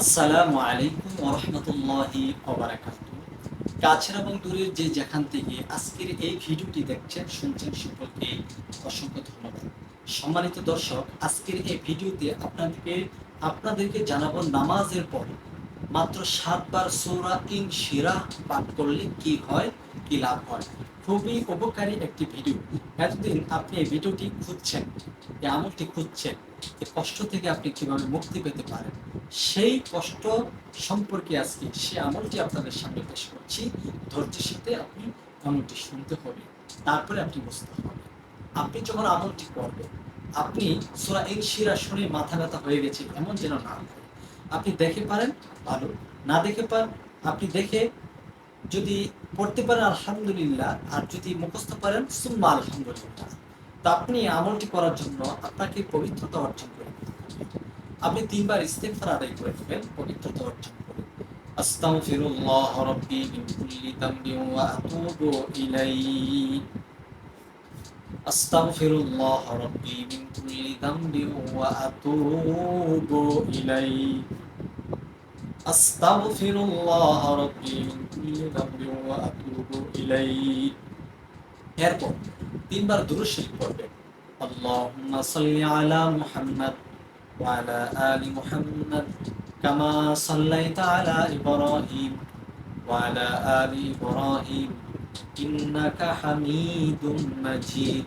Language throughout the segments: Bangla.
আসসালামু আলাইকুম ওরহমতুল্লাহি কাছের এবং দূরের যে যেখান থেকে আজকের এই ভিডিওটি দেখছেন, শুনছেন সকলকে অসংখ্য ধন্যবাদ। সম্মানিত দর্শক, আজকের এই ভিডিওতে আপনাদেরকে আপনাদেরকে জানাব নামাজের পর মাত্র সাতবার সৌরা ইন শিরা পাঠ করলে কি হয়, কি লাভ হয়। খুবই উপকারী একটি ভিডিও এতদিন আপনি এই ভিডিওটি খুঁজছেন, এই আমলটি খুঁজছেন যে কষ্ট থেকে আপনি কীভাবে মুক্তি পেতে পারেন, সেই কষ্ট সম্পর্কে আজকে সে আমলটি আপনাদের সামনে পেশ করছি। ধৈর্যের সাথে আপনি আমলটি শুনতে হবে, তারপরে আপনি বুঝতে হবে। আপনি যখন আমলটি করবেন, আপনি সোরা এই শিরা শুনে মাথা ব্যথা হয়ে গেছে, এমন যেন না আপনি দেখে পারেন, ভালো। না দেখে পান, আপনি দেখে যদি পড়তে পারেন, আলহামদুলিল্লাহ। আর যদি মুখস্থ পারেন সুম্মা আলহামদুলিল্লাহ। তা আপনি আমলটি করার জন্য আপনাকে পবিত্রতা অর্জন করে আপনি তিনবার ইস্তেগফার আদায় করে নেবেন, পবিত্রতা অর্জন করে। আস্তাগফিরুল্লাহ রাব্বি মিন কুল্লি যামবিন ওয়া আতুবু ইলাইহি। আস্তাগফিরুল্লাহ রাব্বি মিন কুল্লি যামবিন ওয়া আতুবু ইলাইহি। আস্তাগফিরুল্লাহ রাব্বি মিন কুল্লি যামবিন ওয়া আতুবু ইলাইহি। এরপর তিনবার দুরূদ শরীফ পড়বেন। আল্লাহুম্মা সাল্লি আলা মুহাম্মাদ ওয়া আলা আলি মুহাম্মাদ কামা সাল্লাইতা আলা ইব্রাহিম ওয়া আলা আলি ইব্রাহিম। ইন্নাকা হামিদুম মাজিদ।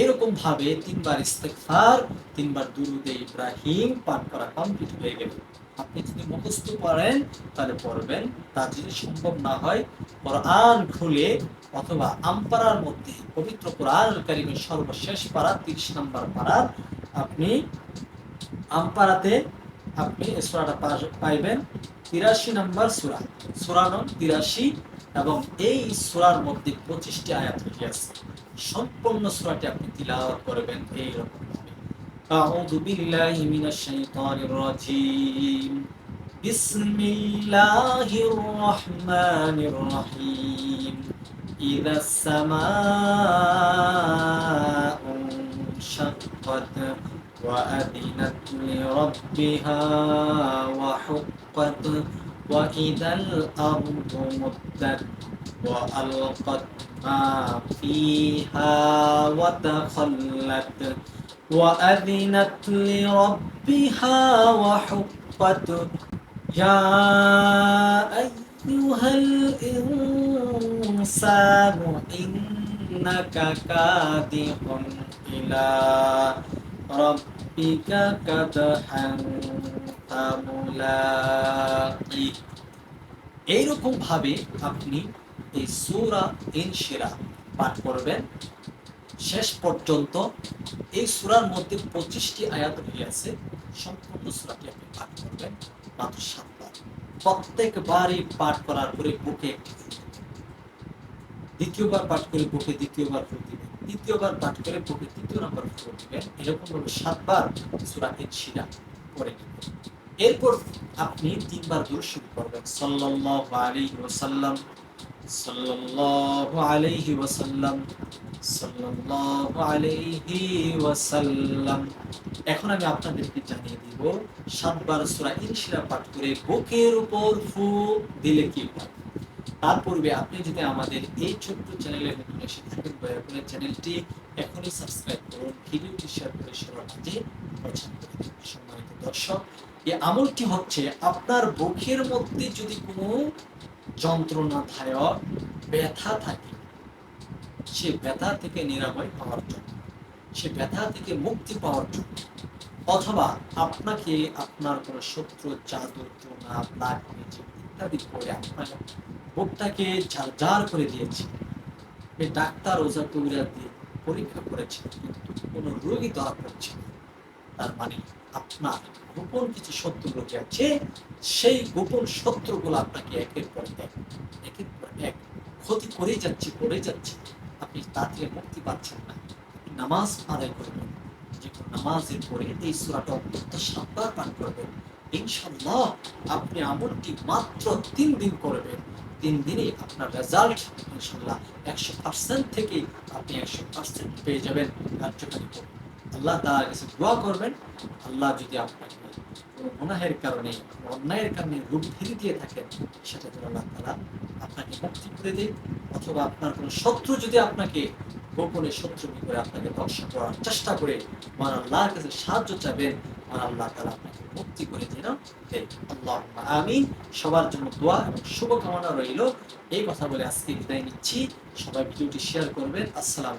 এরকম ভাবে তিনবার ইস্তেগফার, তিনবার দুরুদে ইব্রাহিম পাঠ করা কমপ্লিট হয়ে গেল। আপনি যদি মুখস্থ করেন, তাহলে পড়বেন। তা যদি সম্ভব না হয়, কোরআন খুলে অথবা আমপাড়ার মধ্যে পবিত্র কোরআন কারিমের সর্বশেষ পাড়া তিরিশ নম্বর পাড়ার আপনি আমপাড়াতে আপনি সূরাটা পাইবেন। তিরাশি নম্বর সুরা। সূরা নং তিরাশি এবং এই সূরার মধ্যে পঁচিশটি আয়াত রয়েছে সম্পূর্ণ সূরাটি আপনি তিলাওয়াত করবেন এই রকম ভাবে أعوذ بالله من الشيطان الرجيم بسم الله الرحمن الرحيم إذا السماء انشقت وأذنت لربها وحقت وإذا الأرض مدت وألقت ما فيها وتخلت وأذنت لربها وحقت يا أيها الإنسان إنك كادح إلى ربك كدحا এইরকম ভাবে আপনি এই সূরা ইনশিরা পাঠ করবেন। শেষ পর্যন্ত এই সূরার মধ্যে পঁচিশটি আয়াত রয়েছে। সম্পূর্ণ সূরাটি আপনি পাঠ করবেন, মাত্র সাতবার। প্রত্যেকবারই পাঠ করার পরে বুকে দ্বিতীয়বার পাঠ করে বুকে দ্বিতীয়বার ফুল দিবেন। তৃতীয়বার পাঠ করে বুকে তৃতীয় নম্বর ফুল দিবেন। এরকম ভাবে সাতবার সূরা ইনশিরা করে নেবেন। এরপর আপনি তিনবার দূর শুরু করবেন। সাল্লাল্লাহু আলাইহি ওয়াসাল্লাম, সাল্লাল্লাহু আলাইহি ওয়াসাল্লাম, সাল্লাল্লাহু আলাইহি ওয়াসাল্লাম। এখন আমি আপনাদেরকে জানিয়ে দিব, সাতবার সূরা ইনশিরা পাঠ করে বুকের উপর ফু দিলে কি তার পূর্বে আপনি যদি আমাদের এই ছোট্ট চ্যানেলে নতুন এসে থাকেন, দয়া করে চ্যানেলটি এখনই সাবস্ক্রাইব করুন, ভিডিওটি শেয়ার করে সবার মাঝে সম্মানিত দর্শক এই আমলটি হচ্ছে আপনার বুকের মধ্যে যদি কোনো যন্ত্রণাদায়ক ব্যথা থাকে, সে ব্যথা থেকে নিরাময় পাওয়ার জন্য, সে ব্যথা থেকে মুক্তি পাওয়ার জন্য, অথবা আপনাকে আপনার কোনো শত্রু জাদু টোনা ম্যাজিক ইত্যাদি করে আপনার বুকটাকে ঝাড় করে দিয়েছে। ডাক্তার ওজা তৈরা দিয়ে পরীক্ষা করেছে, কিন্তু কোনো রোগী ধরা পড়ছে না। তার মানে আপনার গোপন কিছু শত্রু রোগী আছে, সেই গোপন শত্রুগুলো আপনাকে একের পর এক, একের পর এক ক্ষতি করেই যাচ্ছে, করে যাচ্ছে। আপনি তা থেকে মুক্তি পাচ্ছেন না। নামাজ আদায় করবেন যে নামাজের পরে এই সুরাটা অত্যন্ত সাতবার পাঠ করবেন। ইনশাল্লাহ আপনি আমলটি মাত্র তিন দিন করবেন। তিন দিনে আপনার রেজাল্ট ইনশাল্লাহ একশো পার্সেন্ট থেকে আপনি একশো পার্সেন্ট পেয়ে যাবেন। কার্যকারী করবেন আল্লাহ তার কাছে দোয়া করবেন, আল্লাহ যদি আপনাকে কোনো কারণে, অন্যায়ের কারণে রূপ ফিরে দিয়ে থাকেন, সেটা যেন আল্লাহ তারা আপনাকে মুক্তি করে দিন অথবা আপনার কোনো শত্রু যদি আপনাকে গোপনে শত্রু কি করে আপনাকে ধ্বংস করার চেষ্টা করে মান আল্লাহর কাছে সাহায্য চাবেন মান আল্লাহ তারা আপনাকে মুক্তি করে দিন আল্লাহ আমি সবার জন্য দোয়া এবং শুভকামনা রইল। এই কথা বলে আজকে বিদায় নিচ্ছি। সবাই ভিডিওটি শেয়ার করবেন। আসসালাম